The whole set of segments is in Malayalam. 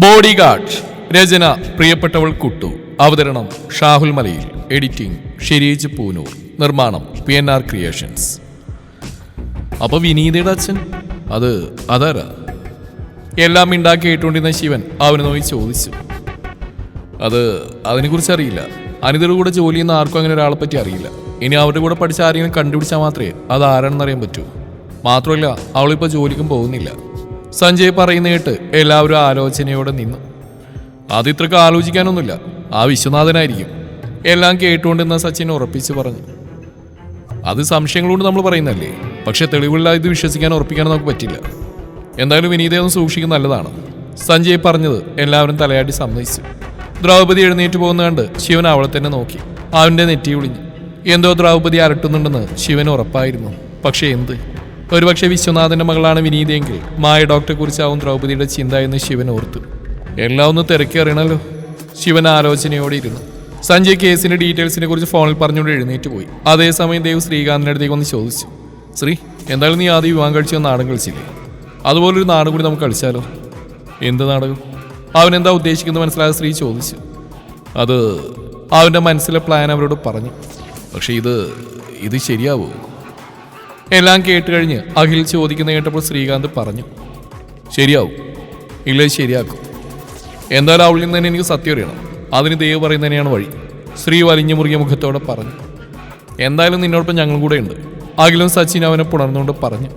ബോഡി ഗാർഡ് രചന പ്രിയപ്പെട്ടവൾ കുട്ടു. അവതരണം ഷാഹുൽ മലയിൽ. എഡിറ്റിംഗ് ഷിരീജ് പൂനൂർ. നിർമ്മാണം പി എൻ ആർ ക്രിയേഷൻസ്. അപ്പൊ വിനീതയുടെ അച്ഛൻ? അത് അതാര? എല്ലാം ഉണ്ടാക്കി കേട്ടുകൊണ്ടിരുന്ന ശിവൻ അവനെ നോക്കി ചോദിച്ചു. അത് അതിനെക്കുറിച്ച് അറിയില്ല. അനിതയുടെ കൂടെ ജോലി ചെയ്യുന്ന ആർക്കും അങ്ങനെ ഒരാളെ പറ്റി അറിയില്ല. ഇനി അവരുടെ കൂടെ പഠിച്ച ആരെങ്കിലും കണ്ടുപിടിച്ചാൽ മാത്രമേ അത് ആരാണെന്ന് അറിയാൻ പറ്റൂ. മാത്രമല്ല അവളിപ്പോൾ ജോലിക്കും പോകുന്നില്ല. സഞ്ജയ് പറയുന്ന കേട്ട് എല്ലാവരും ആലോചനയോടെ നിന്നു. അത് ഇത്രക്ക് ആലോചിക്കാനൊന്നുമില്ല. ആ വിശ്വനാഥനായിരിക്കും. എല്ലാം കേട്ടുകൊണ്ടിരുന്ന സച്ചിൻ ഉറപ്പിച്ച് പറഞ്ഞു. അത് സംശയങ്ങളുകൊണ്ട് നമ്മൾ പറയുന്നല്ലേ പക്ഷെ തെളിവുള്ള ഇത് വിശ്വസിക്കാൻ ഉറപ്പിക്കാനും നമുക്ക് പറ്റില്ല. എന്തായാലും വിനീതയൊന്നും സൂക്ഷിക്കുന്ന നല്ലതാണ്. സഞ്ജയ് പറഞ്ഞത് എല്ലാവരും തലയാട്ടി സമ്മതിച്ചു. ദ്രൗപദി എഴുന്നേറ്റ് പോകുന്ന കണ്ട് ശിവൻ അവളെ തന്നെ നോക്കി. അവന്റെ നെറ്റി ഒളിഞ്ഞു എന്തോ ദ്രൗപദി അരട്ടുന്നുണ്ടെന്ന് ശിവൻ ഉറപ്പായിരുന്നു. പക്ഷെ എന്ത്? ഒരുപക്ഷെ വിശ്വനാഥന്റെ മകളാണ് വിനീതയെങ്കിൽ മായ ഡോക്ടറെ കുറിച്ചാവും ദ്രൗപദിയുടെ ചിന്ത എന്ന് ശിവൻ ഓർത്തു. എല്ലാം ഒന്ന് തിരക്കി അറിയണല്ലോ. ശിവൻ ആലോചനയോടെ ഇരുന്നു. സഞ്ജയ് കേസിന്റെ ഡീറ്റെയിൽസിനെ കുറിച്ച് ഫോണിൽ പറഞ്ഞുകൊണ്ട് എഴുന്നേറ്റ് പോയി. അതേസമയം ദേവ് ശ്രീകാന്തിന്റെ അടുത്തേക്ക് ഒന്ന് ചോദിച്ചു. ശ്രീ എന്തായാലും നീ ആദ്യം വിവാഹം കഴിച്ച നാടകം കളിച്ചില്ലേ? അതുപോലൊരു നാടകം കൂടി നമുക്ക് കളിച്ചാലോ? എന്ത് നാടകം? അവൻ എന്താ ഉദ്ദേശിക്കുന്നത് മനസ്സിലായ സ്ത്രീ ചോദിച്ചു. അത് അവന്റെ മനസ്സിലെ പ്ലാൻ അവരോട് പറഞ്ഞു. പക്ഷേ ഇത് ഇത് ശരിയാവോ? എല്ലാം കേട്ട് കഴിഞ്ഞ് അഖിൽ ചോദിക്കുന്ന കേട്ടപ്പോൾ ശ്രീകാന്ത് പറഞ്ഞു ശരിയാവും. ഇല്ല ശരിയാക്കും. എന്തായാലും അവളിൽ നിന്ന് തന്നെ എനിക്ക് സത്യം അറിയണം. അതിന് ദൈവ പറയുന്ന തന്നെയാണ് വഴി. ശ്രീ വലിഞ്ഞു മുറുകിയ മുഖത്തോടെ പറഞ്ഞു എന്തായാലും നിന്നോടൊപ്പം ഞങ്ങളും കൂടെ ഉണ്ട്. അഖിലും സച്ചിൻ അവനെ പുണർന്നുകൊണ്ട് പറഞ്ഞു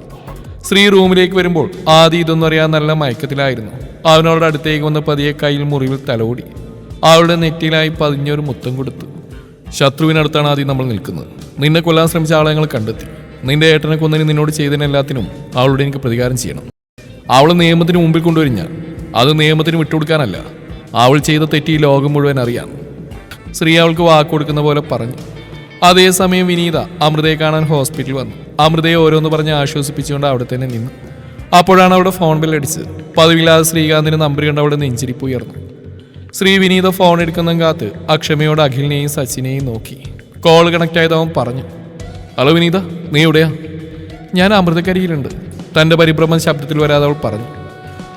ശ്രീ റൂമിലേക്ക് വരുമ്പോൾ ആദ്യം ഇതൊന്നും അറിയാൻ നല്ല മയക്കത്തിലായിരുന്നു. അവനോട് അടുത്തേക്ക് വന്ന് പതിയെ കയ്യിൽ മുറിവിൽ തലോടി. അവളുടെ നെറ്റിയിലായി പതിഞ്ഞൊരു മുത്തം കൊടുത്തു. ശത്രുവിനടുത്താണ് ആദ്യം നമ്മൾ നിൽക്കുന്നത്. നിന്നെ കൊല്ലാൻ ശ്രമിച്ച ആളെ ഞങ്ങൾ കണ്ടെത്തി. നിന്റെ ഏട്ടനെ കൊന്നതിന് നിന്നോട് ചെയ്തതിന് എല്ലാത്തിനും അവളോട് എനിക്ക് പ്രതികാരം ചെയ്യണം. അവൾ നിയമത്തിന് മുമ്പിൽ കൊണ്ടുവരും ഞാൻ അത് നിയമത്തിന് വിട്ടുകൊടുക്കാനല്ല. അവൾ ചെയ്ത തെറ്റി ലോകം മുഴുവൻ അറിയാം. ശ്രീ അവൾക്ക് വാക്ക് കൊടുക്കുന്ന പോലെ പറഞ്ഞു. അതേസമയം വിനീത അമൃതയെ കാണാൻ ഹോസ്പിറ്റലിൽ വന്നു. അമൃതയെ ഓരോന്ന് പറഞ്ഞ് ആശ്വസിപ്പിച്ചുകൊണ്ട് അവിടെ തന്നെ നിന്നു. അപ്പോഴാണ് അവിടെ ഫോൺ ബിൽ അടിച്ചത്. പതിവില്ലാതെ ശ്രീകാന്തിന് നമ്പർ കണ്ട് അവിടെ നെഞ്ചിരിപ്പ് ഉയർന്നു. ശ്രീ വിനീത ഫോൺ എടുക്കുന്ന കാത്ത് അക്ഷമയോട് അഖിലിനെയും സച്ചിനെയും നോക്കി. കോൾ കണക്ട് ആയത് അവൻ പറഞ്ഞു. ഹലോ വിനീത. നീ എവിടെയാ? ഞാൻ അമൃതക്കരിയിലുണ്ട്. തന്റെ പരിഭ്രമം ശബ്ദത്തിൽ വരാതെ അവൾ പറഞ്ഞു.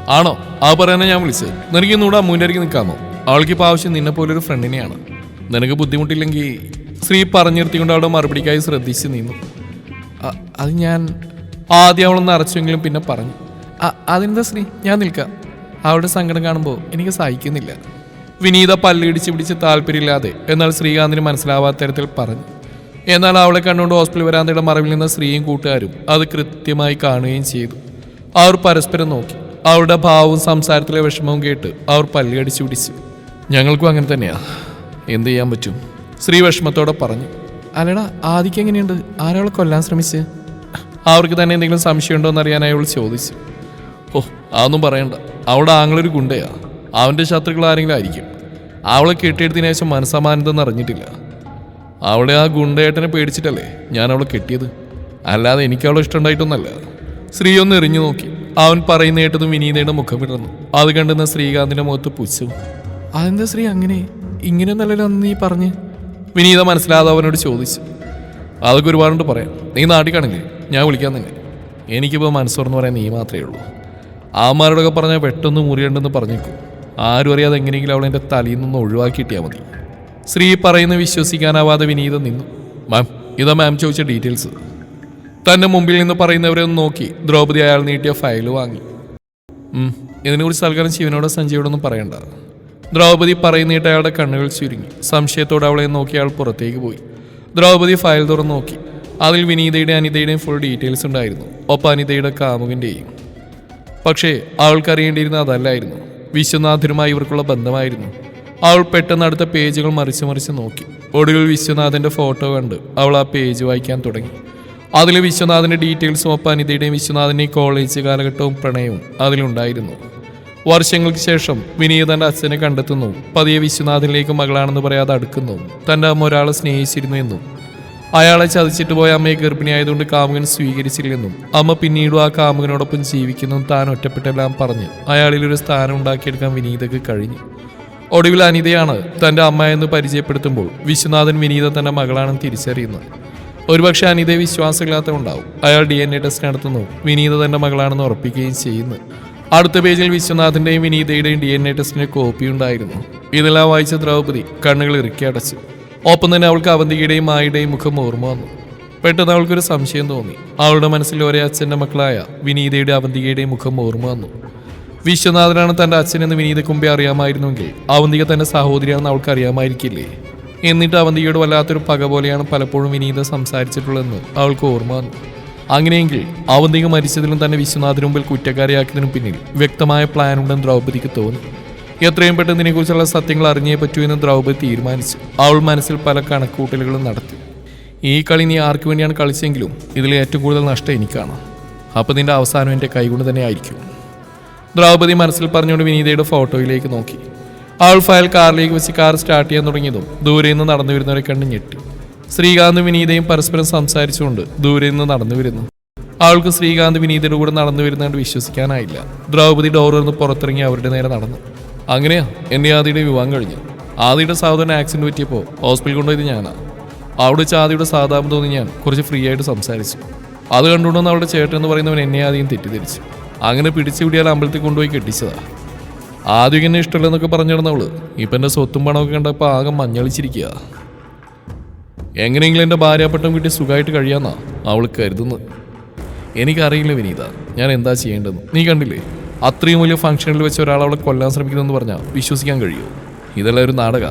ആണോ? ആ പറയാനാ ഞാൻ വിളിച്ചത് നിനക്ക് ഇന്നൂടെ അമ്മൂന്റെ അരികെ നിൽക്കാമോ? അവൾക്ക് ഇപ്പോൾ ആവശ്യം നിന്നെ പോലൊരു ഫ്രണ്ടിനെയാണ്. നിനക്ക് ബുദ്ധിമുട്ടില്ലെങ്കിൽ സ്ത്രീ പറഞ്ഞിരുത്തിക്കൊണ്ട് അവളുടെ മറുപടിക്കായി ശ്രദ്ധിച്ച് നിന്നു. "അ- അത് ഞാൻ ആദ്യം അവളൊന്ന് അറച്ചെങ്കിലും പിന്നെ പറഞ്ഞു. അതിനെന്താ ശ്രീ ഞാൻ നിൽക്കാം. അവളുടെ സങ്കടം കാണുമ്പോൾ എനിക്ക് സഹിക്കുന്നില്ല. വിനീത പല്ലിടിച്ച് പിടിച്ച് താല്പര്യമില്ലാതെ എന്നാൽ ശ്രീകാന്തിന് മനസ്സിലാവാത്ത തരത്തിൽ പറഞ്ഞു. എന്നാൽ അവളെ കണ്ടുകൊണ്ട് ഹോസ്പിറ്റൽ വരാന്തയുടെ മറവിൽ നിന്ന് സ്ത്രീയും കൂട്ടുകാരും അത് കൃത്യമായി കാണുകയും ചെയ്തു. അവർ പരസ്പരം നോക്കി. അവരുടെ ഭാവവും സംസാരത്തിലെ വിഷമവും കേട്ട് അവർ പല്ലിയടിച്ചു പിടിച്ചു. ഞങ്ങൾക്കും അങ്ങനെ തന്നെയാ. എന്ത് ചെയ്യാൻ പറ്റും? സ്ത്രീ വിഷമത്തോടെ പറഞ്ഞു. അല്ലടാ ആദിക്ക് എങ്ങനെയുണ്ട്? ആരാളെ കൊല്ലാൻ ശ്രമിച്ച്? അവർക്ക് തന്നെ എന്തെങ്കിലും സംശയമുണ്ടോ എന്നറിയാനായി അവൾ ചോദിച്ചു. ഓ അതൊന്നും പറയണ്ട. അവളുടെ ആങ്ങളൊരു ഗുണ്ടയാ. അവന്റെ ശത്രുക്കൾ ആരെങ്കിലും ആയിരിക്കും. അവളെ കെട്ടിയെടുത്തതിനു ശേഷം മനസ്സമാനന്ദം അറിഞ്ഞിട്ടില്ല അവളെ ആ ഗുണ്ടേട്ടനെ പേടിച്ചിട്ടല്ലേ ഞാൻ അവളെ കെട്ടിയത്? അല്ലാതെ എനിക്ക് അവളെ ഇഷ്ടമുണ്ടായിട്ടൊന്നല്ല ശ്രീ ഒന്ന് എറിഞ്ഞു നോക്കി. അവൻ പറയുന്ന കേട്ടതും വിനീതയുടെ മുഖം വിടർന്നു. അത് കണ്ടുന്ന ശ്രീകാന്തിന്റെ മുഖത്ത് പുച്ഛു അതെന്താ ശ്രീ അങ്ങനെ? ഇങ്ങനെ നല്ലല്ലോ നീ പറഞ്ഞ്? വിനീത മനസ്സിലാതെ അവനോട് ചോദിച്ചു. അതൊക്കെ ഒരുപാടുണ്ട് പറയാം. നീ നാട്ടിൽ കാണില്ലേ ഞാൻ വിളിക്കാൻ തന്നെ എനിക്കിപ്പോൾ മനസ്സോർന്ന് പറയാൻ നീ മാത്രമേ ഉള്ളൂ. ആമാരോടൊക്കെ പറഞ്ഞാൽ പെട്ടെന്ന് മുറിയുണ്ടെന്ന് പറഞ്ഞേക്കും. ആരും അറിയാതെ എങ്ങനെയെങ്കിലും അവളെ എന്റെ തലയിൽ നിന്ന് ഒഴിവാക്കിയിട്ടിയാൽ മതി. ശ്രീ പറയുന്ന വിശ്വസിക്കാനാവാതെ വിനീത നിന്നു. മാം ഇതാ മാം ചോദിച്ച ഡീറ്റെയിൽസ്. തന്റെ മുമ്പിൽ നിന്ന് പറയുന്നവരെ ഒന്ന് നോക്കി. ദ്രൗപദി അയാൾ നീട്ടിയ ഫയൽ വാങ്ങി. ഇതിനെക്കുറിച്ച് തൽക്കാലം ശിവനോടോ സഞ്ജയോടൊന്നും പറയണ്ട. ദ്രൗപദി പറയുന്നിട്ട് അയാളുടെ കണ്ണുകൾ ചുരുങ്ങി. സംശയത്തോടെ അവളെ നോക്കി അയാൾ പുറത്തേക്ക് പോയി. ദ്രൗപദി ഫയൽ തുറന്ന് നോക്കി. അതിൽ വിനീതയുടെ അനിതയുടെയും ഫുൾ ഡീറ്റെയിൽസ് ഉണ്ടായിരുന്നു. ഒപ്പം അനിതയുടെ കാമുകിന്റെയും പക്ഷേ അവൾക്കറിയേണ്ടിയിരുന്ന അതല്ലായിരുന്നു. വിശ്വനാഥനുമായി ഇവർക്കുള്ള ബന്ധമായിരുന്നു. അവൾ പെട്ടെന്ന് അടുത്ത പേജുകൾ മറിച്ച് മറിച്ച് നോക്കി. ഒടുവിൽ വിശ്വനാഥന്റെ ഫോട്ടോ കണ്ട് അവൾ ആ പേജ് വായിക്കാൻ തുടങ്ങി. അതിൽ വിശ്വനാഥന്റെ ഡീറ്റെയിൽസും ഒപ്പം അനിതയുടെയും വിശ്വനാഥന്റെ കോളേജ് കാലഘട്ടവും പ്രണയവും അതിലുണ്ടായിരുന്നു. വർഷങ്ങൾക്ക് ശേഷം വിനീത് തന്റെ അച്ഛനെ കണ്ടെത്തുന്നു. പതിയെ വിശ്വനാഥനിലേക്ക് മകളാണെന്ന് പറയാതെ അടുക്കുന്നു. തന്റെ അമ്മ ഒരാളെ സ്നേഹിച്ചിരുന്നു എന്നും അയാളെ ചതിച്ചിട്ട് പോയ അമ്മയെ ഗർഭിണിയായതുകൊണ്ട് കാമുകൻ സ്വീകരിച്ചില്ലെന്നും അമ്മ പിന്നീടും ആ കാമുകനോടൊപ്പം ജീവിക്കുന്നു താൻ ഒറ്റപ്പെട്ടെല്ലാം പറഞ്ഞ് അയാളിൽ ഒരു സ്ഥാനം ഉണ്ടാക്കിയെടുക്കാൻ വിനീതക്ക് കഴിഞ്ഞു. ഒടുവിൽ അനിതയാണ് തന്റെ അമ്മ എന്ന് പരിചയപ്പെടുത്തുമ്പോൾ വിശ്വനാഥൻ വിനീത തന്റെ മകളാണെന്ന് തിരിച്ചറിയുന്നത്. ഒരുപക്ഷെ അനിതയെ വിശ്വാസമില്ലാത്ത ഉണ്ടാവും അയാൾ ഡി എൻ എ ടെസ്റ്റ് നടത്തുന്നു വിനീത തന്റെ മകളാണെന്ന് ഉറപ്പിക്കുകയും ചെയ്യുന്നു. അടുത്ത പേജിൽ വിശ്വനാഥിന്റെയും വിനീതയുടെയും ഡി എൻ എ ടെസ്റ്റിന്റെ കോപ്പി ഉണ്ടായിരുന്നു. ഇതെല്ലാം വായിച്ച ദ്രൗപദി കണ്ണുകൾ ഇറുക്കി അടച്ചു. ഒപ്പം തന്നെ അവൾക്ക് അവന്തികയുടെയും മായയുടെയും മുഖം ഓർമ്മ വന്നു. പെട്ടെന്ന് അവൾക്കൊരു സംശയം തോന്നി. അവളുടെ മനസ്സിൽ ഒരേ അച്ഛന്റെ മക്കളായ വിനീതയുടെ അവന്തികയുടെയും മുഖം ഓർമ്മ വന്നു. വിശ്വനാഥനാണ് തന്റെ അച്ഛനെന്ന് വിനീതയ്ക്ക് മുമ്പേ അറിയാമായിരുന്നുവെങ്കിൽ അവന്തിക തന്റെ സഹോദരിയാണെന്ന് അവൾക്ക് അറിയാമായിരിക്കില്ലേ? എന്നിട്ട് അവന്തികയോട് വല്ലാത്തൊരു പക പോലെയാണ് പലപ്പോഴും വിനീത സംസാരിച്ചിട്ടുള്ളതെന്ന് അവൾക്ക് ഓർമ്മ വന്നു. അങ്ങനെയെങ്കിൽ അവന്തിക മരിച്ചതിലും തന്നെ വിശ്വനാഥിന് മുമ്പിൽ കുറ്റക്കാരിയാക്കിയതിനും പിന്നിൽ വ്യക്തമായ പ്ലാൻ ഉണ്ടെന്ന് ദ്രൗപദിക്ക് തോന്നി. എത്രയും പെട്ടെന്ന് ഇതിനെക്കുറിച്ചുള്ള സത്യങ്ങൾ അറിഞ്ഞേ പറ്റൂ എന്ന് ദ്രൗപദി തീരുമാനിച്ചു. അവൾ മനസ്സിൽ പല കണക്കൂട്ടലുകളും നടത്തി. ഈ കളി നീ ആർക്കു വേണ്ടിയാണ് കളിച്ചെങ്കിലും ഇതിലെ ഏറ്റവും കൂടുതൽ നഷ്ടം എനിക്കാണ്. അപ്പോൾ നിന്റെ അവസാനം എന്റെ കൈകൊണ്ട് തന്നെ ആയിരിക്കും. ദ്രൗപദി മനസ്സിൽ പറഞ്ഞുകൊണ്ട് വിനീതയുടെ ഫോട്ടോയിലേക്ക് നോക്കി. അവൾ ഫയൽ കാറിലേക്ക് വെച്ച് കാർ സ്റ്റാർട്ട് ചെയ്യാൻ തുടങ്ങിയതും ദൂരെ നിന്ന് നടന്നു വരുന്നവരെ കണ്ട് ഞെട്ടി. ശ്രീകാന്ത് വിനീതയും പരസ്പരം സംസാരിച്ചുകൊണ്ട് ദൂരെ നിന്ന് നടന്നു വരുന്നു. അവൾക്ക് ശ്രീകാന്ത് വിനീതയുടെ കൂടെ നടന്നു വരുന്നതുകൊണ്ട് വിശ്വസിക്കാനായില്ല. ദ്രൗപദി ഡോറിൽ നിന്ന് പുറത്തിറങ്ങി അവരുടെ നേരെ നടന്നു. അങ്ങനെയാ? എന്റെ ആദിയുടെ വിവാഹം കഴിഞ്ഞു. ആദിയുടെ സഹോദരൻ ആക്സിഡന്റ് പറ്റിയപ്പോൾ ഹോസ്പിറ്റലിൽ കൊണ്ടുപോയത് ഞാനാ. അവിടെ വെച്ച് ആദിയുടെ സാധാരണ തോന്നി ഞാൻ കുറച്ച് ഫ്രീ ആയിട്ട് സംസാരിച്ചു. അത് കണ്ടുകൊണ്ടുവന്ന് അവളുടെ ചേട്ടൻ എന്ന് പറയുന്നവൻ എന്നെ ആദ്യം തെറ്റിദ്ധരിച്ചു. അങ്ങനെ പിടിച്ചു പിടിയാൽ അമ്പലത്തിൽ കൊണ്ടുപോയി കെട്ടിച്ചതാ. ആദ്യം എന്നെ ഇഷ്ടമല്ലെന്നൊക്കെ പറഞ്ഞു നടന്നവൾ ഇപ്പം എന്റെ സ്വത്തും പണമൊക്കെ കണ്ടപ്പോൾ ആകെ മഞ്ഞളിച്ചിരിക്കുക എങ്ങനെയെങ്കിലും എന്റെ ഭാര്യാപ്പട്ടം കിട്ടി സുഖമായിട്ട് കഴിയാന്നാ അവൾ കരുതുന്നത്. എനിക്കറിയില്ല വിനീത ഞാൻ എന്താ ചെയ്യേണ്ടത് നീ കണ്ടില്ലേ? അത്രയും വലിയ ഫംഗ്ഷനിൽ വെച്ച് ഒരാൾ അവളെ കൊല്ലാൻ ശ്രമിക്കുന്നതെന്ന് പറഞ്ഞാൽ വിശ്വസിക്കാൻ കഴിയുമോ ഇതെല്ലാം ഒരു നാടക.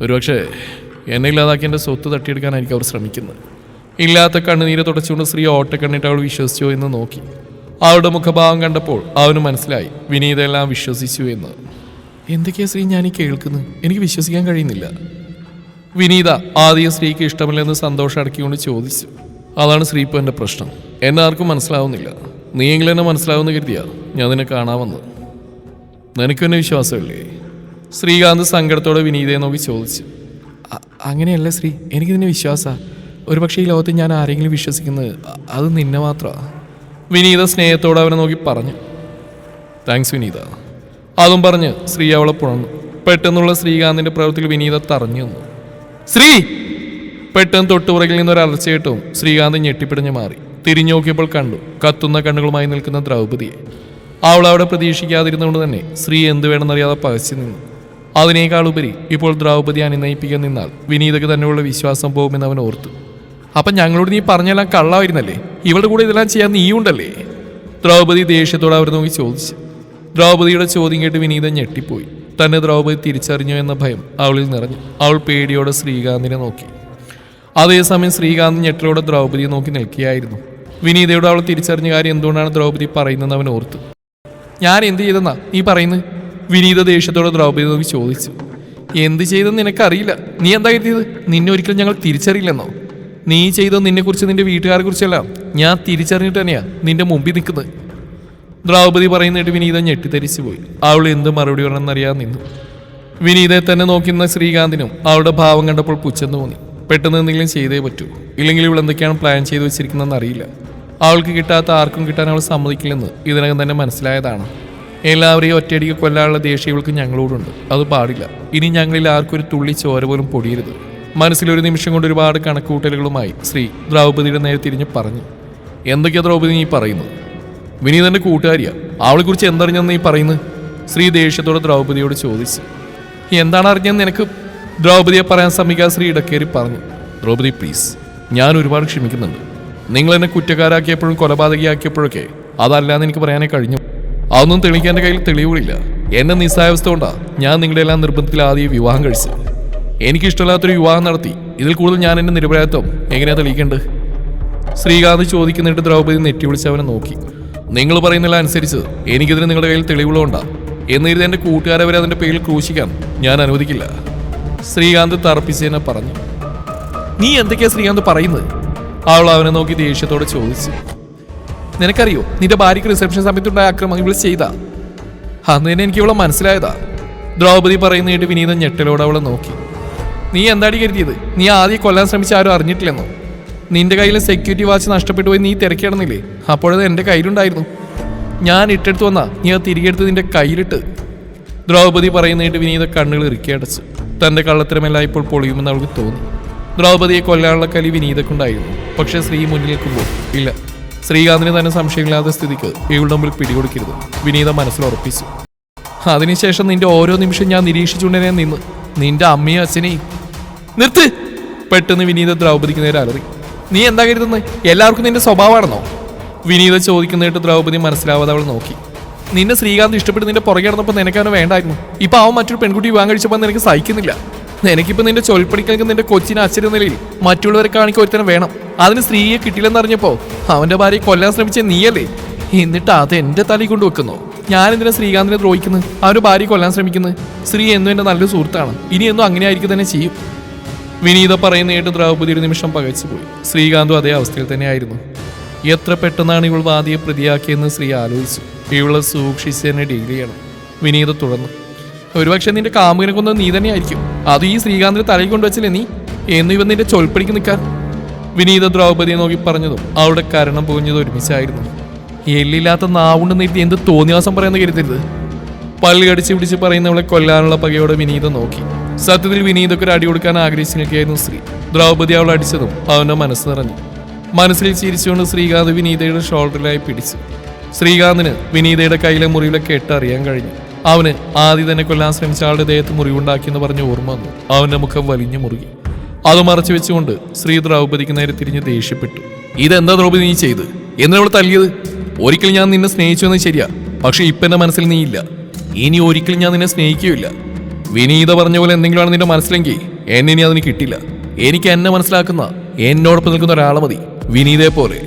ഒരുപക്ഷെ എന്നെ ഇല്ലാതാക്കി എന്റെ സ്വത്ത് തട്ടിയെടുക്കാനായിരിക്കും അവർ ശ്രമിക്കുന്നത്. ഇല്ലാത്ത കണ്ണുനീര് തുടച്ചുകൊണ്ട് സ്ത്രീ ഓട്ടക്കണ്ണിട്ട് അവൾ വിശ്വസിച്ചോ എന്ന് നോക്കി. അവളുടെ മുഖഭാവം കണ്ടപ്പോൾ അവന് മനസ്സിലായി. വിനീതയെല്ലാം വിശ്വസിച്ചു എന്ന്. എന്തൊക്കെയാ ശ്രീ ഞാൻ ഈ കേൾക്കുന്നത് എനിക്ക് വിശ്വസിക്കാൻ കഴിയുന്നില്ല. വിനീത ആദ്യം സ്ത്രീക്ക് ഇഷ്ടമില്ലെന്ന് സന്തോഷം അടക്കിക്കൊണ്ട് ചോദിച്ചു. അതാണ് ശ്രീ എന്റെ പ്രശ്നം. എന്നെ ആർക്കും മനസ്സിലാവുന്നില്ല. നീയെങ്കിലും എന്നെ മനസ്സിലാവുന്ന കരുതിയാ ഞാൻ നിന്നെ കാണാമെന്ന്. നിനക്കും എന്നെ വിശ്വാസമില്ലേ? ശ്രീകാന്ത് സങ്കടത്തോടെ വിനീതയെ നോക്കി ചോദിച്ചു. "അ- അങ്ങനെയല്ല ശ്രീ. എനിക്ക് നിന്നെ വിശ്വാസ. ഒരുപക്ഷെ ഈ ലോകത്ത് ഞാൻ ആരെങ്കിലും വിശ്വസിക്കുന്നത് അത് നിന്നെ മാത്രമാണ് വിനീത സ്നേഹത്തോടെ അവനെ നോക്കി പറഞ്ഞു. താങ്ക്സ് വിനീത. അതും പറഞ്ഞ് ശ്രീ അവളെ പുണർന്നു. പെട്ടെന്നുള്ള ശ്രീകാന്തിന്റെ പ്രവൃത്തിയിൽ വിനീത തറഞ്ഞു നിന്നു. ശ്രീ! പെട്ടെന്ന് തൊട്ടുപുറകിൽ നിന്നൊരു ഒരു അലർച്ചയിട്ടും ശ്രീകാന്ത് ഞെട്ടിപ്പിടഞ്ഞു മാറി. തിരിഞ്ഞു നോക്കിയപ്പോൾ കണ്ടു കത്തുന്ന കണ്ണുകളുമായി നിൽക്കുന്ന ദ്രൗപതിയെ. അവൾ അവിടെ പ്രതീക്ഷിക്കാതിരുന്നുകൊണ്ട് തന്നെ ശ്രീ എന്ത് വേണമെന്നറിയാതെ പകച്ചു നിന്നു. അതിനേക്കാൾ ഉപരി ഇപ്പോൾ ദ്രൗപതി അനുനയിപ്പിക്കാൻ നിന്നാൽ വിനീതയ്ക്ക് തന്നെയുള്ള വിശ്വാസം പോകുമെന്ന് അവൻ ഓർത്തു. അപ്പം ഞങ്ങളോട് നീ പറഞ്ഞെല്ലാം കള്ളായിരുന്നല്ലേ ഇവളുടെ കൂടെ ഇതെല്ലാം ചെയ്യാൻ നീയുണ്ടല്ലേ? ദ്രൗപദി ദേഷ്യത്തോടെ അവർ നോക്കി ചോദിച്ചു. ദ്രൗപദിയുടെ ചോദ്യം കേട്ട് വിനീത ഞെട്ടിപ്പോയി. തന്നെ ദ്രൗപദി തിരിച്ചറിഞ്ഞു എന്ന ഭയം അവളിൽ നിറഞ്ഞു. അവൾ പേടിയോടെ ശ്രീകാന്തിനെ നോക്കി. അതേസമയം ശ്രീകാന്ത് ഞെട്ടിലോടെ ദ്രൗപദിയെ നോക്കി നിൽക്കുകയായിരുന്നു. വിനീതയോട് അവൾ തിരിച്ചറിഞ്ഞ കാര്യം എന്തുകൊണ്ടാണ് ദ്രൗപദി പറയുന്നതെന്ന് അവൻ ഓർത്തു. ഞാൻ എന്ത് ചെയ്തെന്നാ നീ പറയുന്നത് വിനീത ദേഷ്യത്തോടെ ദ്രൗപദി നോക്കി ചോദിച്ചു. എന്ത് ചെയ്തെന്ന് നിനക്കറിയില്ല. നീ എന്താ കരുതിയത്? നിന്നെ ഒരിക്കലും ഞങ്ങൾ തിരിച്ചറിയില്ലെന്നോ? നീ ചെയ്ത നിന്നെക്കുറിച്ച് നിന്റെ വീട്ടുകാരെ കുറിച്ചല്ല ഞാൻ തിരിച്ചറിഞ്ഞിട്ട് തന്നെയാ നിന്റെ മുമ്പിൽ നിൽക്കുന്നത്. ദ്രൗപദി പറയുന്നിട്ട് വിനീത ഞെട്ടിത്തരിച്ചു പോയി അവൾ എന്ത് മറുപടി പറയണമെന്നറിയാൻ നിന്നു. വിനീതയെ തന്നെ നോക്കുന്ന ശ്രീകാന്തിനും അവളുടെ ഭാവം കണ്ടപ്പോൾ പുച്ഛം തോന്നി. പെട്ടെന്ന് എന്തെങ്കിലും ചെയ്തേ പറ്റൂ. ഇല്ലെങ്കിൽ ഇവൾ എന്തൊക്കെയാണ് പ്ലാൻ ചെയ്തു വെച്ചിരിക്കുന്നതെന്ന് അറിയില്ല. അവൾക്ക് കിട്ടാത്ത ആർക്കും കിട്ടാൻ അവൾ സമ്മതിക്കില്ലെന്ന് ഇതിനകം തന്നെ മനസ്സിലായതാണ്. എല്ലാവരെയും ഒറ്റയടിക്ക് കൊല്ലാനുള്ള ദേഷ്യം ഇവൾക്ക് ഞങ്ങളോടുണ്ട്. അത് പാടില്ല. ഇനി ഞങ്ങളിൽ ആർക്കും ഒരു തുള്ളി ചോര പോലും പൊടിയരുത്. മനസ്സിലൊരു നിമിഷം കൊണ്ട് ഒരുപാട് കണക്കുകൂട്ടലുകളുമായി ശ്രീ ദ്രൗപദിയുടെ നേരെ തിരിഞ്ഞ് പറഞ്ഞു എന്തൊക്കെയാ ദ്രൗപദി നീ പറയുന്നത്? വിനീതന്റെ കൂട്ടുകാരിയാ. അവളെ കുറിച്ച് എന്തറിഞ്ഞെന്ന് നീ പറയുന്നു ശ്രീ ദേഷ്യത്തോടെ ദ്രൗപദിയോട് ചോദിച്ചു എന്താണ് അറിഞ്ഞെന്ന് എനിക്ക് ദ്രൗപദിയെ പറയാൻ ശ്രമിക്കാൻ ശ്രീ ഇടക്കേരി പറഞ്ഞു? ദ്രൗപദി പ്ലീസ് ഞാൻ ഒരുപാട് ക്ഷമിക്കുന്നുണ്ട്. നിങ്ങൾ എന്നെ കുറ്റക്കാരാക്കിയപ്പോഴും കൊലപാതകയാക്കിയപ്പോഴൊക്കെ അതല്ലാന്ന് എനിക്ക് പറയാനേ കഴിഞ്ഞു. അതൊന്നും തെളിയിക്കാൻ എന്റെ കയ്യിൽ തെളിവുകളില്ല. എന്നെ നിസ്സായവസ്ഥ കൊണ്ടാണ് ഞാൻ നിങ്ങളുടെ എല്ലാം നിർബന്ധത്തിൽ ആദ്യം വിവാഹം കഴിച്ചത്. എനിക്കിഷ്ടമില്ലാത്തൊരു വിവാഹം നടത്തി. ഇതിൽ കൂടുതൽ ഞാൻ എന്റെ നിരപരാധിത്വം എങ്ങനെയാ തെളിയിക്കേണ്ടത്? ശ്രീകാന്ത് ചോദിക്കുന്നിട്ട് ദ്രൗപദി നെറ്റി വിളിച്ച് അവനെ നോക്കി. നിങ്ങൾ പറയുന്നില്ല അനുസരിച്ച് എനിക്കിതിന് നിങ്ങളുടെ കയ്യിൽ തെളിവുകളുണ്ടാ. എന്നിരുന്ന് എന്റെ കൂട്ടുകാരെ വരെ അതിന്റെ പേരിൽ ക്രൂശിക്കാൻ ഞാൻ അനുവദിക്കില്ല. ശ്രീകാന്ത് തറപ്പിച്ചതിനെ പറഞ്ഞു. നീ എന്തൊക്കെയാ ശ്രീകാന്ത് പറയുന്നത്? അവൾ അവനെ നോക്കി ദേഷ്യത്തോടെ ചോദിച്ചു. നിനക്കറിയോ നിന്റെ ഭാര്യയ്ക്ക് റിസപ്ഷൻ സമയത്തുണ്ടായ ആക്രമണം ഇവിടെ ചെയ്താ? അന്ന് തന്നെ എനിക്ക് ഇവളെ മനസ്സിലായതാ. ദ്രൗപദി പറയുന്നതായിട്ട് വിനീതൻ ഞെട്ടലോടെ അവളെ നോക്കി. നീ എന്താടി കരുതിയത്? നീ ആദ്യം കൊല്ലാൻ ശ്രമിച്ച ആരും അറിഞ്ഞിട്ടില്ലെന്നോ? നിന്റെ കയ്യിൽ സെക്യൂരിറ്റി വാച്ച് നഷ്ടപ്പെട്ടു പോയി നീ തിരക്കിടന്നില്ലേ? അപ്പോഴത് എന്റെ കയ്യിലുണ്ടായിരുന്നു. ഞാൻ ഇട്ടെടുത്ത് വന്നാ നീ അത് തിരികെ എടുത്ത് നിന്റെ കയ്യിലിട്ട്. ദ്രൗപദി പറയുന്നതായിട്ട് വിനീത കണ്ണുകൾ ഇറുക്കി അടച്ചു. തന്റെ കള്ളത്തരമെല്ലാം ഇപ്പോൾ പൊളിയുമെന്ന് അവൾക്ക് തോന്നി. ദ്രൗപദിയെ കൊല്ലാനുള്ള കലി വിനീതക്കുണ്ടായിരുന്നു. പക്ഷെ ശ്രീ മുന്നിൽ നിൽക്കുമ്പോൾ ഇല്ല. ശ്രീകാന്തിന് തന്നെ സംശയമില്ലാത്ത സ്ഥിതിക്ക് ഇവളുടെ മുമ്പിൽ പിടികൊടുക്കരുത്. വിനീത മനസ്സിൽ ഉറപ്പിച്ചു. അതിനുശേഷം നിന്റെ ഓരോ നിമിഷം ഞാൻ നിരീക്ഷിച്ചുകൊണ്ടേ നിന്ന്. നിന്റെ അമ്മയും അച്ഛനെയും നിർത്ത്. പെട്ടെന്ന് വിനീത ദ്രൗപദിക്ക് നേരെ അലറി. നീ എന്താ കരുതുന്നത് എല്ലാവർക്കും നിന്റെ സ്വഭാവമാണെന്നോ? വിനീത ചോദിക്കുന്നതായിട്ട് ദ്രൗപദി മനസ്സിലാവാതെ അവൾ നോക്കി. നിന്നെ ശ്രീകാന്ത് ഇഷ്ടപ്പെട്ട് നിന്റെ പുറകെ നടന്നപ്പോൾ നിനക്ക് അവനെ വേണ്ടായിരുന്നു. ഇപ്പൊ അവൻ മറ്റൊരു പെൺകുട്ടി വിവാഹം കഴിച്ചപ്പോൾ നിനക്ക് സഹിക്കുന്നില്ല. നിനക്കിപ്പോ നിന്റെ ചൊൽപ്പണിക്കൾക്ക് നിന്റെ കൊച്ചിന് അച്ഛന നിലയിൽ മറ്റുള്ളവരെ കാണിക്കാൻ ഒരുത്തരം വേണം. അതിന് സ്ത്രീയെ കിട്ടില്ലെന്നറിഞ്ഞപ്പോ അവന്റെ ഭാര്യയെ കൊല്ലാൻ ശ്രമിച്ച നീയല്ലേ? എന്നിട്ട് അത് എന്റെ തലയിൽ കൊണ്ട് വെക്കുന്നു? ഞാൻ എന്തിനാ ശ്രീകാന്തിനെ ദ്രോഹിക്കുന്നത് അവന്റെ ഭാര്യ കൊല്ലാൻ ശ്രമിക്കുന്നത് സ്ത്രീ എന്നും എന്റെ നല്ലൊരു സുഹൃത്താണ്. ഇനി എന്നും അങ്ങനെ ആയിരിക്കും തന്നെ ചെയ്യും. വിനീത പറയുന്ന ഏട്ട് ദ്രൗപദി ഒരു നിമിഷം പകച്ചുപോയി ശ്രീകാന്തും അതേ അവസ്ഥയിൽ തന്നെയായിരുന്നു. എത്ര പെട്ടെന്നാണ് ഇവൾ വാദിയെ പ്രതിയാക്കിയെന്ന് ശ്രീ ആലോചിച്ചു. ഇവളെ സൂക്ഷിച്ച് തന്നെ ഡീൽ ചെയ്യണം. വിനീത തുടർന്നു. ഒരുപക്ഷെ നിന്റെ കാമുകനെ കൊന്നത് നീ തന്നെയായിരിക്കും. അത് ഈ ശ്രീകാന്തിന് തലയിൽ കൊണ്ടുവച്ചില്ലേ നീ? എന്ന് ഇവ നിന്റെ ചൊൽപ്പടിക്ക് നിൽക്കാൻ. വിനീത ദ്രൗപതിയെ നോക്കി പറഞ്ഞതും അവളുടെ കരണം പുകഞ്ഞതും ഒരുമിച്ചായിരുന്നു. എല്ലില്ലാത്ത നാവുണ്ട് നീട്ടി എന്ത് തോന്നിയാസം പറയുന്ന കരുതരുത്. പല്ല് കടിച്ച് പിടിച്ച് പറയുന്നവളെ കൊല്ലാനുള്ള പകയോടെ വിനീത നോക്കി. സത്യത്തിൽ വിനീതൊക്കെ അടി കൊടുക്കാൻ ആഗ്രഹിച്ചു നിൽക്കുകയായിരുന്നു സ്ത്രീ ദ്രൗപദി അവൾ അടിച്ചതും അവന്റെ മനസ്സ് നിറഞ്ഞു. മനസ്സിൽ ചിരിച്ചുകൊണ്ട് ശ്രീകാന്ത് വിനീതയുടെ ഷോൾഡറിലായി പിടിച്ചു. ശ്രീകാന്തിന് വിനീതയുടെ കയ്യിലെ മുറിവിലെ കെട്ടറിയാൻ കഴിഞ്ഞു. അവന് ആദ്യം തന്നെ കൊല്ലാൻ ശ്രമിച്ച ആളുടെ ദേഹത്ത് മുറിവുണ്ടാക്കിയെന്ന് പറഞ്ഞ് ഓർമ്മ വന്നു. അവന്റെ മുഖം വലിഞ്ഞു മുറുകി. അത് മറച്ചു വെച്ചുകൊണ്ട് ശ്രീ ദ്രൗപദിക്ക് നേരെ തിരിഞ്ഞ് ദേഷ്യപ്പെട്ടു. ഇതെന്താ ദ്രൗപദി നീ ചെയ്ത്? എന്നവൾ തല്ലിയത്? ഒരിക്കലും ഞാൻ നിന്നെ സ്നേഹിച്ചു എന്ന് ശരിയാ. പക്ഷെ ഇപ്പൊ എന്റെ മനസ്സിൽ നീ ഇല്ല ഇനി ഒരിക്കലും ഞാൻ നിന്നെ സ്നേഹിക്കുകയില്ല. വിനീത പറഞ്ഞ പോലെ എന്തെങ്കിലുമാണ് നിന്റെ മനസ്സിലെങ്കിൽ എന്നെ ഇനി അതിന് കിട്ടില്ല. എനിക്ക് എന്നെ മനസ്സിലാക്കുന്ന എന്നോടൊപ്പം നിൽക്കുന്ന ഒരാളെ മതി. വിനീതയെ പോലെ.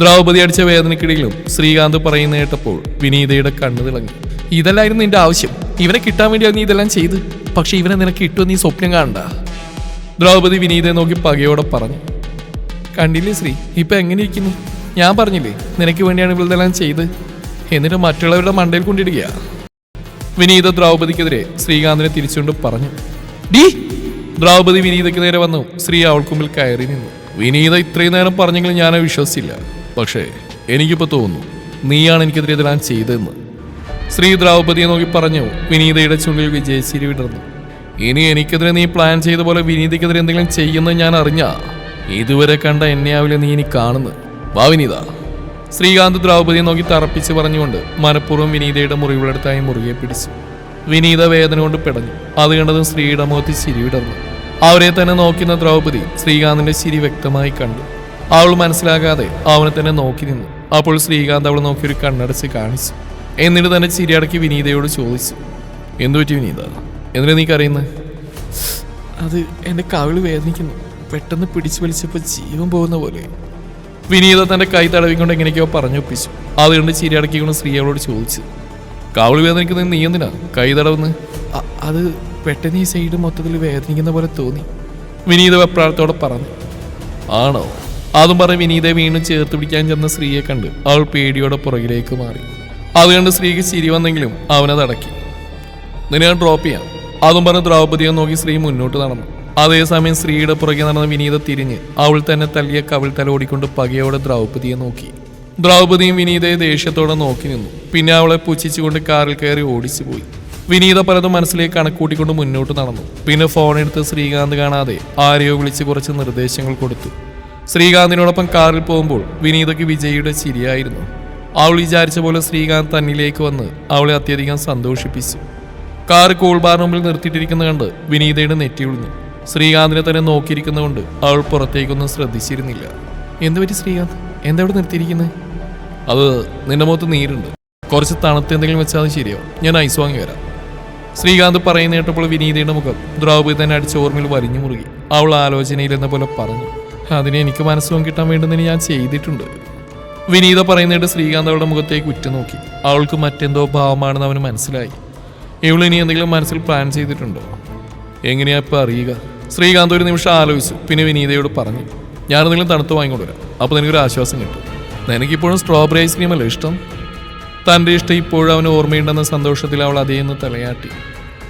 ദ്രൗപതി അടിച്ച വേദനക്കിടയിലും ശ്രീകാന്ത് പറയുന്ന കേട്ടപ്പോൾ വിനീതയുടെ കണ്ണു തിളങ്ങി. ഇതല്ലായിരുന്നു നിന്റെ ആവശ്യം. ഇവനെ കിട്ടാൻ വേണ്ടിയാണ് നീ ഇതെല്ലാം ചെയ്ത്. പക്ഷെ ഇവനെ നിനക്ക് കിട്ടുമെന്ന് നീ സ്വപ്നം കാണണ്ട. ദ്രൗപതി വിനീതയെ നോക്കി പകയോടെ പറഞ്ഞു. കണ്ടില്ലേ ശ്രീ ഇപ്പൊ എങ്ങനെ ഇരിക്കുന്നു ഞാൻ പറഞ്ഞില്ലേ നിനക്ക് വേണ്ടിയാണ് ഇവളിതെല്ലാം ചെയ്ത്. എന്നിട്ട് മറ്റുള്ളവരുടെ മണ്ടയിൽ കൊണ്ടിടുകയാ. വിനീത ദ്രൗപദിക്കെതിരെ ശ്രീകാന്തിനെ തിരിച്ചുകൊണ്ട് പറഞ്ഞു. ഡി ദ്രൗപദി വിനീതയ്ക്ക് നേരെ വന്നു. ശ്രീ അവൾക്ക് മുമ്പിൽ കയറി നിന്നു. വിനീത ഇത്രയും നേരം പറഞ്ഞെങ്കിലും ഞാൻ വിശ്വസിച്ചില്ല. പക്ഷേ എനിക്കിപ്പോൾ തോന്നുന്നു നീയാണ് എനിക്കെതിരെ ഇതെല്ലാം ചെയ്തതെന്ന്. ശ്രീ ദ്രൗപദിയെ നോക്കി പറഞ്ഞു വിനീതയുടെ ചുണ്ടിൽ വിജയശ്ശേരി വിടർന്നു. ഇനി എനിക്കെതിരെ നീ പ്ലാൻ ചെയ്ത പോലെ വിനീതയ്ക്കെതിരെ എന്തെങ്കിലും ചെയ്യുന്നത് ഞാൻ അറിഞ്ഞാ ഇതുവരെ കണ്ട എന്നെയാവില്ല നീ ഇനി കാണുന്നത്? വാ വിനീത. ശ്രീകാന്ത് ദ്രൗപതിയെ നോക്കി തറപ്പിച്ച് പറഞ്ഞുകൊണ്ട് മനഃപൂർവം വിനീതയുടെ മുറിവിലെടുത്തായി മുറുകെ പിടിച്ചു. വിനീത വേദന കൊണ്ട് പിടഞ്ഞു. അത് കണ്ടതും സ്ത്രീയുടെ മുഖത്ത് ചിരി വിടർന്നു. അവരെ തന്നെ നോക്കുന്ന ദ്രൗപദി ശ്രീകാന്തിന്റെ ചിരി വ്യക്തമായി കണ്ടു. അവൾ മനസ്സിലാകാതെ അവനെ തന്നെ നോക്കി നിന്നു. അപ്പോൾ ശ്രീകാന്ത് അവൾ നോക്കി ഒരു കണ്ണടച്ച് കാണിച്ചു. എന്നിട്ട് തന്നെ ചിരിയടക്കി വിനീതയോട് ചോദിച്ചു എന്തു പറ്റി വിനീത? എന്തിനാ നീ കരയുന്നത്? അത് എന്റെ കവിൾ വേദനിക്കുന്നു. പെട്ടെന്ന് പിടിച്ചു വലിച്ചപ്പോൾ ജീവൻ പോകുന്ന പോലെ. വിനീത തന്റെ കൈ തടവിക്കൊണ്ട് എങ്ങനെയൊക്കെയോ പറഞ്ഞൊപ്പിച്ചു അതുകൊണ്ട് ചിരിയടക്കിക്കൊണ്ട് സ്ത്രീ അവളോട് ചോദിച്ചു കാവൾ വേദനിക്കുന്നത് നീ എന്തിനാ? കൈ തടവുന്ന് "അ- അത് പെട്ടെന്ന് ഈ സൈഡ് മൊത്തത്തിൽ വേദനിക്കുന്ന പോലെ തോന്നി. വിനീത വെപ്രാളത്തോടെ പറഞ്ഞു ആണോ? അതും പറഞ്ഞ് വിനീതയെ വീണ്ടും ചേർത്ത് പിടിക്കാൻ ചെന്ന സ്ത്രീയെ കണ്ട് അവൾ പേടിയോടെ പുറകിലേക്ക് മാറി. അതുകൊണ്ട് സ്ത്രീക്ക് ചിരി വന്നെങ്കിലും അവനത് അടക്കി നിന്നെ ഡ്രോപ്പ് ചെയ്യാം. അതും പറഞ്ഞ് ദ്രൗപദിയെ നോക്കി സ്ത്രീ മുന്നോട്ട് നടന്നു. അതേസമയം സ്ത്രീയുടെ പുറകെ നടന്ന വിനീത തിരിഞ്ഞ് അവൾ തന്നെ തല്ലിയ കവിൾ തലോടിക്കൊണ്ട് പകയോടെ ദ്രൗപതിയെ നോക്കി. ദ്രൗപതിയും വിനീതയെ ദേഷ്യത്തോടെ നോക്കി നിന്നു. പിന്നെ അവളെ പുച്ഛിച്ചുകൊണ്ട് കാറിൽ കയറി ഓടിച്ചു പോയി വിനീത പലതും മനസ്സിലേക്ക് കണക്കൂട്ടിക്കൊണ്ട് മുന്നോട്ട് നടന്നു. പിന്നെ ഫോൺ എടുത്ത് ശ്രീകാന്ത് കാണാതെ ആരെയോ വിളിച്ച് കുറച്ച് നിർദ്ദേശങ്ങൾ കൊടുത്തു. ശ്രീകാന്തിനോടൊപ്പം കാറിൽ പോകുമ്പോൾ വിനീതയ്ക്ക് വിജയിയുടെ ചിരിയായിരുന്നു. അവൾ വിചാരിച്ച പോലെ ശ്രീകാന്ത് തന്നിലേക്ക് വന്ന് അവളെ അത്യധികം സന്തോഷിപ്പിച്ചു. കാർ കോൾബാർ മുമ്പിൽ നിർത്തിയിട്ടിരിക്കുന്ന കണ്ട് വിനീതയുടെ നെറ്റി ഒളിഞ്ഞു ശ്രീകാന്തിനെ തന്നെ നോക്കിയിരിക്കുന്നതുകൊണ്ട് അവൾ പുറത്തേക്കൊന്നും ശ്രദ്ധിച്ചിരുന്നില്ല. എന്തുപറ്റി ശ്രീകാന്ത്? എന്താ ഇവിടെ നിർത്തിയിരിക്കുന്നത് അത് നിന്റെ മുഖത്ത് നീരുണ്ട്. കുറച്ച് തണുത്ത് എന്തെങ്കിലും വെച്ചാൽ അത് ശരിയാവും. ഞാൻ ഐസ് വാങ്ങി വരാം. ശ്രീകാന്ത് പറയുന്ന കേട്ടപ്പോൾ വിനീതയുടെ മുഖം ദ്രൗപദി തന്നെ അടിച്ച ഓർമ്മയിൽ വലിഞ്ഞു മുറുകി. അവൾ ആലോചനയിലെന്ന പോലെ പറഞ്ഞു അതിനെ എനിക്ക് മനസ്സിലും കിട്ടാൻ വേണ്ടുന്നതിന് ഞാൻ ചെയ്തിട്ടുണ്ട്. വിനീത പറയുന്നിട്ട് ശ്രീകാന്ത് അവളുടെ മുഖത്തേക്ക് ഉറ്റുനോക്കി അവൾക്ക് മറ്റെന്തോ ഭാവമാണെന്ന് അവന് മനസ്സിലായി. ഇവൾ ഇനി എന്തെങ്കിലും മനസ്സിൽ പ്ലാൻ ചെയ്തിട്ടുണ്ടോ? എങ്ങനെയാ ഇപ്പം അറിയുക? ശ്രീകാന്ത് ഒരു നിമിഷം ആലോചിച്ചു പിന്നെ വിനീതയോട് പറഞ്ഞു ഞാനെന്തെങ്കിലും തണുത്ത് വാങ്ങിക്കൊണ്ടുവരാം. അപ്പോൾ നിനക്കൊരു ആശ്വാസം കിട്ടും. നിനക്കിപ്പോഴും സ്ട്രോബെറി ഐസ്ക്രീം അല്ലേ ഇഷ്ടം? തന്റെ ഇഷ്ടം ഇപ്പോഴും അവന് ഓർമ്മയുണ്ടെന്ന സന്തോഷത്തിൽ അവൾ അതേന്ന് തലയാട്ടി.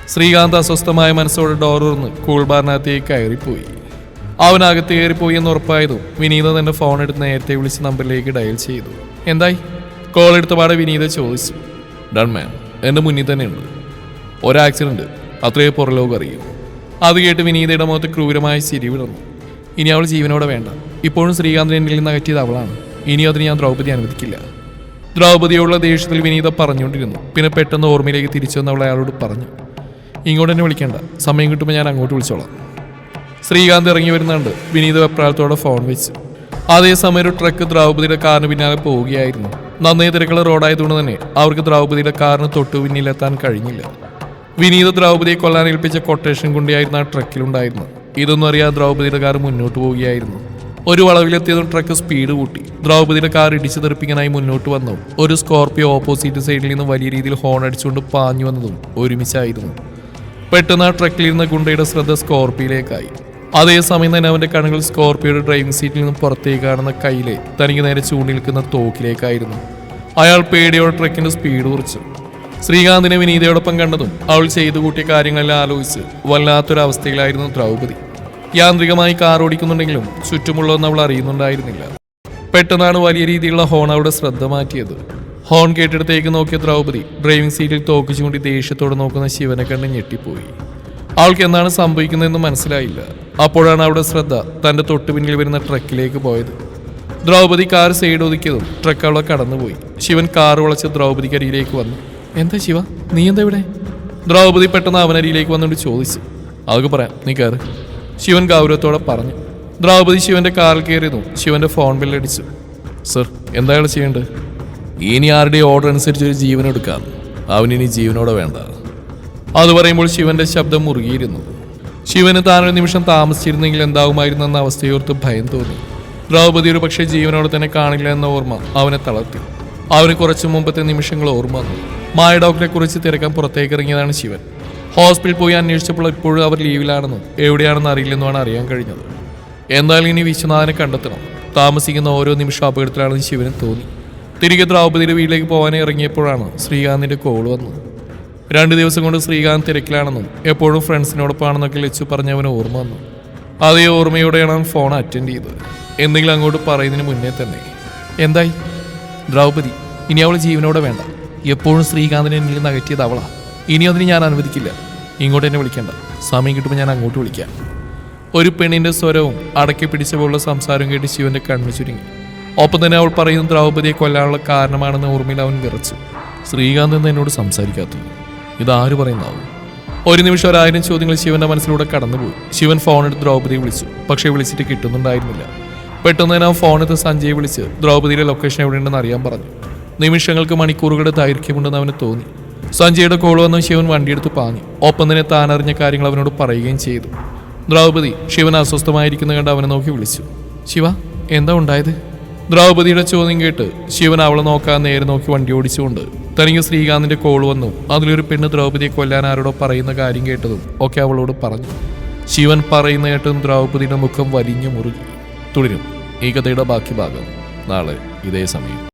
ശ്രീകാന്ത് അസ്വസ്ഥമായ മനസ്സോടെ ഡോർ തുറന്ന് കൂൾ ബാറിനകത്തേക്ക് കയറിപ്പോയി. അവനകത്ത് കയറിപ്പോയി എന്ന് ഉറപ്പായതും വിനീത തന്റെ ഫോൺ എടുത്ത് നേരത്തെ വിളിച്ച് നമ്പറിലേക്ക് ഡയൽ ചെയ്തു. എന്തായി? കോൾ എടുത്ത പാടെ വിനീത ചോദിച്ചു. ഡൺ മാൻ എന്റെ മുന്നിൽ തന്നെയുണ്ട്. ഒരാക്സിഡന്റ് അത്രയേ പുറലോകം അറിയൂ അത് കേട്ട് വിനീതയുടെ മുഖത്ത് ക്രൂരമായ ചിരി വിടർന്നു ഇനി അവൾ ജീവനോടെ വേണ്ട. ഇപ്പോഴും ശ്രീകാന്തിനെ എന്നിൽ നിന്ന് അകറ്റിയത് അവളാണ്. ഇനി അതിന് ഞാൻ ദ്രൗപതി അനുവദിക്കില്ല. ദ്രൗപതിയുള്ള ദേഷ്യത്തിൽ വിനീത പറഞ്ഞുകൊണ്ടിരുന്നു. പിന്നെ പെട്ടെന്ന് ഓർമ്മയിലേക്ക് തിരിച്ചു വന്ന് അവൾ അയാളോട് പറഞ്ഞു. ഇങ്ങോട്ട് തന്നെ വിളിക്കേണ്ട. സമയം കിട്ടുമ്പോൾ ഞാൻ അങ്ങോട്ട് വിളിച്ചോളാം. ശ്രീകാന്ത് ഇറങ്ങി വരുന്നുണ്ട്. വിനീത വെപ്രാളത്തോടെ ഫോൺ വെച്ചു. അതേസമയം ഒരു ട്രക്ക് ദ്രൗപതിയുടെ കാറിന് പിന്നാലെ പോവുകയായിരുന്നു. നന്നേ തിരക്കുള്ള റോഡായതുകൊണ്ട് തന്നെ അവർക്ക് ദ്രൗപതിയുടെ കാറിന് തൊട്ടു പിന്നിലെത്താൻ കഴിഞ്ഞില്ല. വിനീത ദ്രൗപതിയെ കൊല്ലാൻ ഏൽപ്പിച്ച കൊട്ടേഷൻ കുണ്ടിയായിരുന്നു ആ ട്രക്കിലുണ്ടായിരുന്നത് ഇതൊന്നും അറിയാതെ ദ്രൗപതിയുടെ കാർ മുന്നോട്ട് പോവുകയായിരുന്നു. ഒരു വളവിലെത്തിയതും ട്രക്ക് സ്പീഡ് കൂട്ടി. ദ്രൗപതിയുടെ കാർ ഇടിച്ചു തെറിപ്പിക്കാനായി മുന്നോട്ട് വന്നു. ഒരു സ്കോർപ്പിയോ ഓപ്പോസിറ്റ് സൈഡിൽ നിന്ന് വലിയ രീതിയിൽ ഹോൺ അടിച്ചുകൊണ്ട് പാഞ്ഞു വന്നതും ഒരുമിച്ചായിരുന്നു. പെട്ടെന്ന് ആ ട്രക്കിലിരുന്ന ഗുണ്ടയുടെ ശ്രദ്ധ സ്കോർപ്പിയിലേക്കായി അതേസമയം തന്നെ അവന്റെ കണ്ണുകൾ സ്കോർപ്പിയോയുടെ ഡ്രൈവിംഗ് സീറ്റിൽ നിന്ന് പുറത്തേക്ക് കാണുന്ന കയ്യിലെ തനിക്ക് നേരെ ചൂണ്ടി നിൽക്കുന്ന തോക്കിലേക്കായിരുന്നു. അയാൾ പേടിയോടെ ട്രക്കിന്റെ സ്പീഡ് കുറിച്ചു. ശ്രീകാന്തിനെ വിനീതയോടൊപ്പം കണ്ടതും അവൾ ചെയ്തു കൂട്ടിയ കാര്യങ്ങളെല്ലാം ആലോചിച്ച് വല്ലാത്തൊരവസ്ഥയിലായിരുന്നു ദ്രൗപതി യാന്ത്രികമായി കാർ ഓടിക്കുന്നുണ്ടെങ്കിലും ചുറ്റുമുള്ളതെന്ന് അവൾ അറിയുന്നുണ്ടായിരുന്നില്ല. പെട്ടെന്നാണ് വലിയ രീതിയിലുള്ള ഹോൺ അവളുടെ ശ്രദ്ധ മാറ്റിയത്. ഹോൺ കേട്ടിടത്തേക്ക് നോക്കിയ ദ്രൗപതി ഡ്രൈവിംഗ് സീറ്റിൽ തോക്ക് ദേഷ്യത്തോടെ നോക്കുന്ന ശിവനെ കണ്ട് ഞെട്ടിപ്പോയി. അവൾക്ക് എന്താണ് സംഭവിക്കുന്നതെന്ന് മനസ്സിലായില്ല. അപ്പോഴാണ് അവളുടെ ശ്രദ്ധ തന്റെ തൊട്ടു പിന്നിൽ വരുന്ന ട്രക്കിലേക്ക് പോയത്. ദ്രൗപദി കാർ സൈഡ് ഒതുക്കിയതും ട്രക്ക് അവളെ കടന്നുപോയി. ശിവൻ കാർ വളച്ച് ദ്രൗപതിക്കരിയിലേക്ക് വന്നു. എന്താ ശിവ? നീ എന്താ ഇവിടെ? ദ്രൗപദി പെട്ടെന്ന് അവനരിയിലേക്ക് വന്നുകൊണ്ട് ചോദിച്ചു. അതൊക്കെ പറയാം. നീ കയറ് ശിവൻ ഗൗരവത്തോടെ പറഞ്ഞു. ദ്രൗപദി ശിവന്റെ കാറിൽ കയറിയതും ശിവന്റെ ഫോൺ ബില്ലടിച്ചു സർ എന്താണ് ചെയ്യേണ്ടത്? ഇനി ആരുടെ ഓർഡർ അനുസരിച്ച് ഒരു ജീവൻ എടുക്കാം. അവനിനി ജീവനോടെ വേണ്ട. അത് പറയുമ്പോൾ ശിവന്റെ ശബ്ദം മുറുകിയിരുന്നു. ശിവന് താനൊരു നിമിഷം താമസിച്ചിരുന്നെങ്കിൽ എന്താകുമായിരുന്നു എന്ന അവസ്ഥയോർത്ത് ഭയം തോന്നി. ദ്രൗപദി ഒരു പക്ഷേ ജീവനോടെ തന്നെ കാണില്ല എന്ന ഓർമ്മ അവനെ തളർത്തി. അവന് കുറച്ചു മുമ്പത്തെ നിമിഷങ്ങൾ ഓർമ്മ മായ ഡോക്ടറെ കുറിച്ച് തിരക്കാൻ പുറത്തേക്ക് ഇറങ്ങിയതാണ് ശിവൻ. ഹോസ്പിറ്റൽ പോയി അന്വേഷിച്ചപ്പോൾ ഇപ്പോഴും അവർ ലീവിലാണെന്നും എവിടെയാണെന്ന് അറിയില്ലെന്നുമാണ് അറിയാൻ കഴിഞ്ഞത്. എന്തായാലും ഇനി വിശ്വനാഥനെ കണ്ടെത്തണം. താമസിക്കുന്ന ഓരോ നിമിഷം അപകടത്തിലാണെന്ന് ശിവന് തോന്നി. തിരികെ ദ്രൗപതിയുടെ വീട്ടിലേക്ക് പോകാൻ ഇറങ്ങിയപ്പോഴാണ് ശ്രീകാന്തിന്റെ കോൾ വന്നത്. രണ്ട് ദിവസം കൊണ്ട് ശ്രീകാന്ത് തിരക്കിലാണെന്നും എപ്പോഴും ഫ്രണ്ട്സിനോടൊപ്പമാണെന്നൊക്കെ ലച്ചു പറഞ്ഞവന് ഓർമ്മ വന്നു. അതേ ഓർമ്മയോടെയാണ് ഫോൺ അറ്റൻഡ് ചെയ്തത്. എന്തെങ്കിലും അങ്ങോട്ട് പറയുന്നതിന് മുന്നേ തന്നെ. എന്തായി? ദ്രൗപതി ഇനി അവൾ ജീവനോടെ വേണ്ട. എപ്പോഴും ശ്രീകാന്തിനെ എന്നിൽ നിന്ന് അകറ്റിയത് അവളാ. ഇനി അതിന് ഞാൻ അനുവദിക്കില്ല. ഇങ്ങോട്ട് എന്നെ വിളിക്കേണ്ട. സമയം കിട്ടുമ്പോൾ ഞാൻ അങ്ങോട്ട് വിളിക്കാം. ഒരു പെണ്ണിന്റെ സ്വരവും അടക്കി പിടിച്ച പോലുള്ള സംസാരം കേട്ട് ശിവന്റെ കണ്ണു ചുരുങ്ങി. ഒപ്പം തന്നെ അവൾ പറയുന്ന ദ്രൗപതിയെ കൊല്ലാനുള്ള കാരണമാണെന്ന് ഓർമ്മയിൽ അവൻ വിറച്ചു. ശ്രീകാന്ത് എന്ന് എന്നോട് സംസാരിക്കാത്തത്. ഇതാര് പറയുന്നതാവും? ഒരു നിമിഷം ഒരായിരം ചോദ്യങ്ങൾ ശിവന്റെ മനസ്സിലൂടെ കടന്നുപോയി. ശിവൻ ഫോൺ എടുത്ത് ദ്രൗപതിയെ വിളിച്ചു. പക്ഷേ വിളിച്ചിട്ട് കിട്ടുന്നുണ്ടായിരുന്നില്ല. പെട്ടെന്ന് തന്നെ അവൻ ഫോൺ എടുത്ത് സഞ്ജയെ വിളിച്ച് ദ്രൗപതിയുടെ ലൊക്കേഷൻ എവിടെയുണ്ടെന്ന് അറിയാൻ പറഞ്ഞു. നിമിഷങ്ങൾക്ക് മണിക്കൂറുകളുടെ ദൈർഘ്യമുണ്ടെന്ന് അവന് തോന്നി. സഞ്ജയുടെ കോൾ വന്ന് ശിവൻ വണ്ടിയെടുത്ത് പാഞ്ഞു. ഒപ്പം തന്നെ താനറിഞ്ഞ കാര്യങ്ങൾ അവനോട് പറയുകയും ചെയ്തു. ദ്രൗപദി ശിവൻ അസ്വസ്ഥമായിരിക്കുന്ന കണ്ട് അവനെ നോക്കി വിളിച്ചു. ശിവ എന്താ ഉണ്ടായത്? ദ്രൗപദിയുടെ ചോദ്യം കേട്ട് ശിവൻ അവളെ നോക്കാൻ നേരെ നോക്കി വണ്ടി ഓടിച്ചുകൊണ്ട് തനിക്ക് ശ്രീകാന്തിന്റെ കോൾ വന്നു. അതിലൊരു പെണ്ണ് ദ്രൗപദിയെ കൊല്ലാൻ ആരോടോ പറയുന്ന കാര്യം കേട്ടതും ഒക്കെ അവളോട് പറഞ്ഞു. ശിവൻ പറയുന്ന കേട്ടും ദ്രൗപദിയുടെ മുഖം വലിഞ്ഞു മുറുകി. തുടരും. ഈ കഥയുടെ ബാക്കി ഭാഗം നാളെ ഇതേ സമയം.